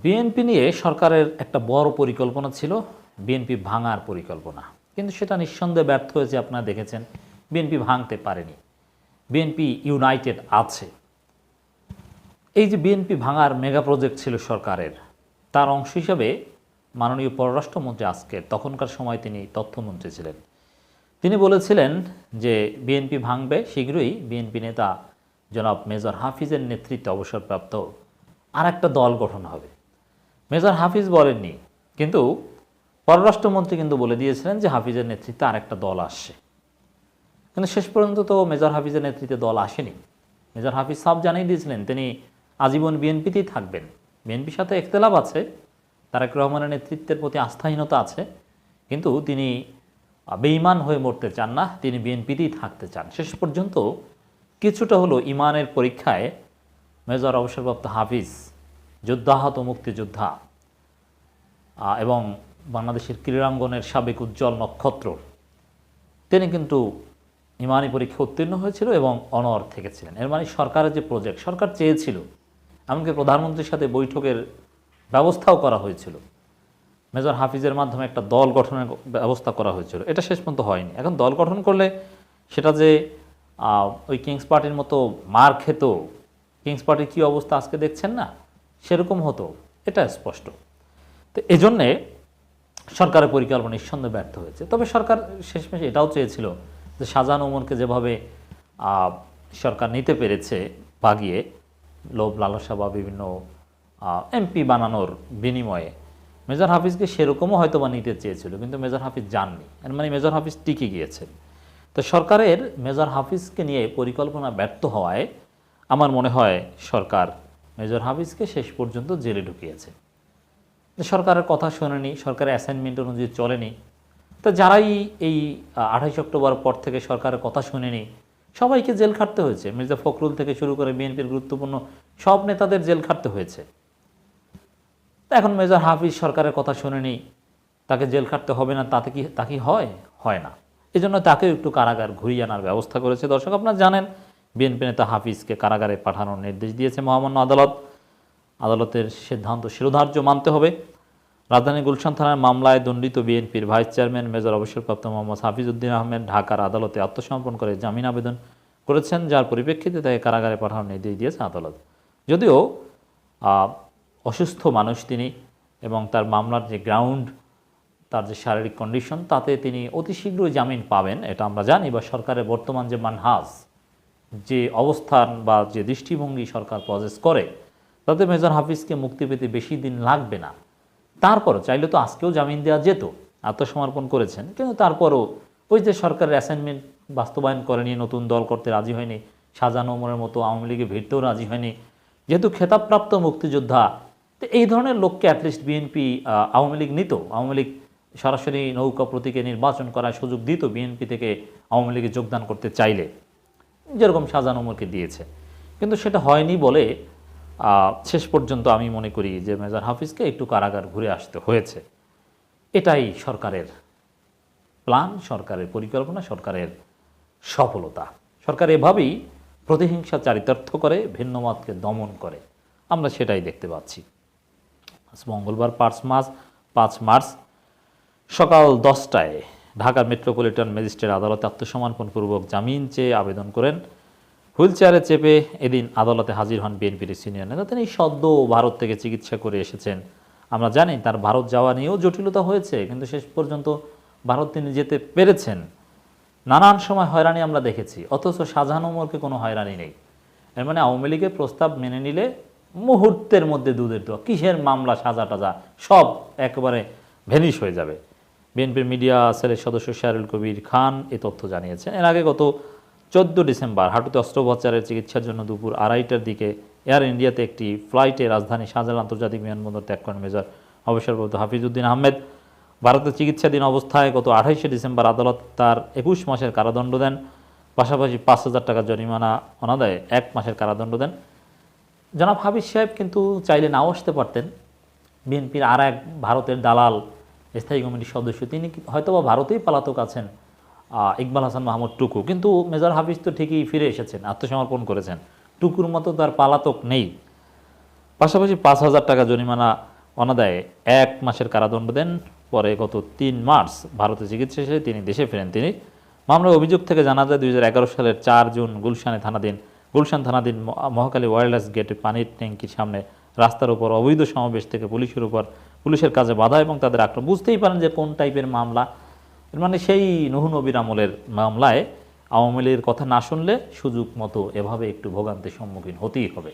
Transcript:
BNP নিয়ে সরকারের একটা বড় পরিকল্পনা ছিল, বিএনপি ভাঙার পরিকল্পনা। কিন্তু সেটা নিঃসন্দেহে ব্যর্থ হয়েছে, আপনারা দেখেছেন, বিএনপি ভাঙতে পারেনি। বিএনপি ইউনাইটেড আছে। এই যে বিএনপি ভাঙার মেগা প্রজেক্ট ছিল সরকারের, তার অংশ হিসাবে মাননীয় পররাষ্ট্রমন্ত্রী আজকে, তখনকার সময় তিনি তথ্যমন্ত্রী ছিলেন। তিনি বলেছিলেন যে বিএনপি ভাঙবে শীঘ্রই, বিএনপি নেতা জনাব মেজর হাফিজের নেতৃত্বে অবসরপ্রাপ্ত আর একটা দল গঠন হবে। মেজর হাফিজ বলেননি। কিন্তু পররাষ্ট্রমন্ত্রী কিন্তু বলে দিয়েছিলেন যে হাফিজের নেতৃত্বে আর একটা দল আসছে। কিন্তু শেষ পর্যন্ত তো মেজর হাফিজের নেতৃত্বে দল আসেনি। মেজর হাফিজ সাহেব জানিয়ে দিয়েছিলেন, তিনি আজীবন বিএনপিতেই থাকবেন। বিএনপির সাথে একতলাপ আছে, তারেক রহমানের নেতৃত্বের প্রতি আস্থাহীনতা আছে, কিন্তু তিনি বেঈমান হয়ে মরতে চান না, তিনি বিএনপিতেই থাকতে চান। শেষ পর্যন্ত কিছুটা হলো ইমানের পরীক্ষায় মেজর অবসরপ্রাপ্ত হাফিজ যোদ্ধাহত মুক্তিযোদ্ধা এবং বাংলাদেশের ক্রীড়াঙ্গনের সাবেক উজ্জ্বল নক্ষত্র। তিনি কিন্তু ইমানি পরীক্ষা উত্তীর্ণ হয়েছিল এবং অনর থেকেছিলেন। এর মানে সরকারের যে প্রজেক্ট সরকার চেয়েছিল, এমনকি প্রধানমন্ত্রীর সাথে বৈঠকের ব্যবস্থাও করা হয়েছিল। মেজর হাফিজের মাধ্যমে একটা দল গঠনের ব্যবস্থা করা হয়েছিল। এটা শেষ পর্যন্ত হয়নি। এখন দল গঠন করলে সেটা যে ওই কিংস পার্টির মতো মার খেত, কিংস পার্টির কী অবস্থা আজকে দেখছেন না? সেরকম হতো, এটা স্পষ্ট। তো এজন্যে সরকারের পরিকল্পনা নিঃসন্দেহে ব্যর্থ হয়েছে। তবে সরকার শেষমেশ এটাও চেয়েছিল যে শাহজাহান ওমরকে যেভাবে সরকার নিতে পেরেছে ভাগিয়ে, লোভ, লালসা বা বিভিন্ন এমপি বানানোর বিনিময়ে, মেজর হাফিজকে সেরকমও হয়তো বা নিতে চেয়েছিল, কিন্তু মেজর হাফিজ যাননি। মানে মেজর হাফিজ টিকে গিয়েছেন। তো সরকারের মেজর হাফিজকে নিয়ে পরিকল্পনা ব্যর্থ হওয়ায় আমার মনে হয় সরকার মেজর হাফিজকে শেষ পর্যন্ত জেলে ঢুকিয়েছে। সরকারের কথা শোনেনি, সরকারের অ্যাসাইনমেন্ট অনুযায়ী চলেনি। তো যারাই এই আঠাইশ অক্টোবর পর থেকে সরকারের কথা শুনেনি, সবাইকে জেল খাটতে হয়েছে। মির্জা ফখরুল থেকে শুরু করে বিএনপির গুরুত্বপূর্ণ সব নেতাদের জেল খাটতে হয়েছে। এখন মেজর হাফিজ সরকারের কথা শোনেনি, তাকে জেল খাটতে হবে না, তাতে কি, তা কি হয়? হয় না। এজন্য জন্য তাকেও একটু কারাগার ঘুরিয়ে আনার ব্যবস্থা করেছে। দর্শক, আপনারা জানেন বিএনপি নেতা হাফিজকে কারাগারে পাঠানোর নির্দেশ দিয়েছে মহামান্য আদালত। আদালতের সিদ্ধান্ত শিরোধার্য মানতে হবে। রাজধানী গুলশান থানার মামলায় দণ্ডিত বিএনপির ভাইস চেয়ারম্যান মেজর অবসরপ্রাপ্ত মোহাম্মদ হাফিজউদ্দিন আহমেদ ঢাকার আদালতে আত্মসমর্পণ করে জামিন আবেদন করেছেন, যার পরিপ্রেক্ষিতে তাকে কারাগারে পাঠানোর নির্দেশ দিয়েছে আদালত। যদিও অসুস্থ মানুষ তিনি এবং তার মামলার যে গ্রাউন্ড, তার যে শারীরিক কন্ডিশন, তাতে তিনি অতি শীঘ্রই জামিন পাবেন, এটা আমরা জানি বা সরকারের বর্তমান যে মানহাজ যে অবস্থান বা যে দৃষ্টিভঙ্গি সরকার প্রজেস করে, তাতে মেজর হাফিজকে মুক্তি পেতে বেশি দিন লাগবে না। তারপরও চাইলে তো আজকেও জামিন দেওয়া যেত, আত্মসমর্পণ করেছেন, কিন্তু তারপরও ওই যে সরকারের অ্যাসাইনমেন্ট বাস্তবায়ন করেনি নতুন দল করতে রাজি হয়নি শাহজাহান ওমরের মতো আওয়ামী লীগে ভিড়তেও রাজি হয়নি, যেহেতু খেতাবপ্রাপ্ত মুক্তিযোদ্ধা, তো এই ধরনের লোককে অ্যাটলিস্ট বিএনপি আওয়ামী লীগ নিত। আওয়ামী লীগ সরাসরি নৌকা প্রতীকে নির্বাচন করার সুযোগ দিত বিএনপি থেকে আওয়ামী লীগে যোগদান করতে চাইলে। যেরকম শাহজাহান ওমরকে দিয়েছে। কিন্তু সেটা হয়নি বলে শেষ পর্যন্ত আমি মনে করি যে মেজর হাফিজকে একটু কারাগার ঘুরে আসতে হয়েছে। এটাই সরকারের প্ল্যান, সরকারের পরিকল্পনা, সরকারের সফলতা। সরকার এভাবেই প্রতিহিংসা চারিতার্থ করে, ভিন্নমতকে দমন করে। আমরা সেটাই দেখতে পাচ্ছি। মঙ্গলবার পাঁচ মার্চ পাঁচ মার্চ, সকাল দশটায় ঢাকা মেট্রোপলিটন ম্যাজিস্ট্রেট আদালতে আত্মসমর্পণপূর্বক জামিন চেয়ে আবেদন করেন। হুইল চেয়ারে চেপে এদিন আদালতে হাজির হন বিএনপির সিনিয়র নেতা। তিনি সদ্য ভারত থেকে চিকিৎসা করে এসেছেন। আমরা জানি তার ভারত যাওয়া নিয়েও জটিলতা হয়েছে, কিন্তু শেষ পর্যন্ত ভারত তিনি যেতে পেরেছেন। নানান সময় হয়রানি আমরা দেখেছি, অথচ শাহজাহান ওমরকে কোনো হয়রানি নেই। এর মানে আওয়ামী লীগের প্রস্তাব মেনে নিলে মুহূর্তের মধ্যে দুধের দোয়া, কিসের মামলা সাজা টাজা সব একেবারে ভেনিশ হয়ে যাবে। বিএনপির মিডিয়া সেলের সদস্য শাহরুল কবির খান এ তথ্য জানিয়েছেন। এর আগে গত চোদ্দ ডিসেম্বর হাঁটুতে অস্ত্রোপচারের চিকিৎসার জন্য দুপুর আড়াইটার দিকে এয়ার ইন্ডিয়াতে একটি ফ্লাইটে রাজধানী শাহজালাল আন্তর্জাতিক বিমানবন্দর ত্যাগ করেন মেজর অবসরপ্রাপ্ত হাফিজউদ্দিন আহমেদ। ভারতে চিকিৎসাধীন অবস্থায় গত আঠাইশে ডিসেম্বর আদালত তার একুশ মাসের কারাদণ্ড দেন। পাশাপাশি পাঁচ হাজার টাকা জরিমানা অনাদায়ে এক মাসের কারাদণ্ড দেন। জনাব হাফিজ সাহেব কিন্তু চাইলে নাও আসতে পারতেন। বিএনপির আর এক ভারতের দালাল স্থায়ী কমিটির সদস্য। তিনি হয়তোবা ভারতেই পালাতক আছেন ইকবাল হাসান মাহমুদ টুকু। কিন্তু মেজর হাফিজ তো ঠিকই ফিরে এসেছেন, আত্মসমর্পণ করেছেন। টুকুর মতো তার পালাতক নেই। পাশাপাশি পাঁচ হাজার টাকা জরিমানা অনাদায়ে এক মাসের কারাদণ্ড দেন। পরে গত তিন মার্চ ভারতে চিকিৎসা শেষে তিনি দেশে ফেরেন। তিনি মামলার অভিযোগ থেকে জানা যায়, দুই হাজার এগারো সালের চার জুন গুলশানে থানাধীন গুলশান থানাধীন মহাকালী ওয়্যারলেস গেটে পানির ট্যাঙ্কির সামনে রাস্তার উপর অবৈধ সমাবেশ থেকে পুলিশের উপর পুলিশের কাজে বাধা এবং তাদের আক্রমণ। বুঝতেই পারেন যে কোন টাইপের মামলা। মানে সেই নুহু নবীর আমলের মামলায় আওয়ামী লীগের কথা না শুনলে সুযোগ মতো এভাবে একটু ভোগান্তির সম্মুখীন হতেই হবে।